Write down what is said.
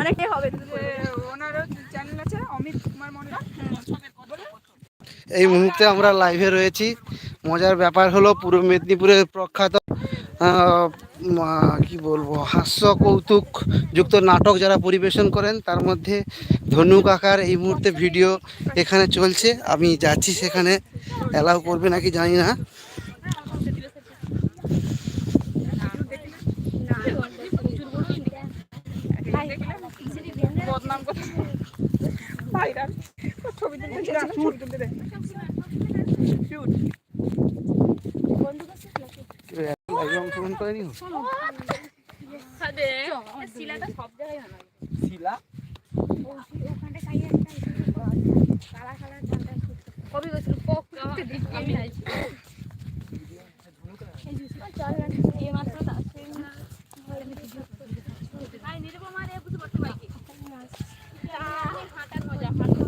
অনেকটাই হবে ওনারও চ্যানেল আছে অমিত কুমার মন্ডল এই মুহূর্তে আমরা লাইভে রয়েছি। মজার ব্যাপার হলো পূর্ব মেদিনীপুরের প্রখ্যাত কি বলব হাস্য কৌতুক যুক্ত নাটক যারা পরিবেশন করেন তার মধ্যে ধনু কাকার এই মুহূর্তে ভিডিও এখানে চলছে। আমি যাচ্ছি সেখানে। অ্যালাউ করবে নাকি জানি না। বদনাম ভাইরাল ছবি তুলতে দে. লাইভে অংশগ্রহণ করেনি শিলা কবি গেছিল আমি হাঁটার মজা হাঁটার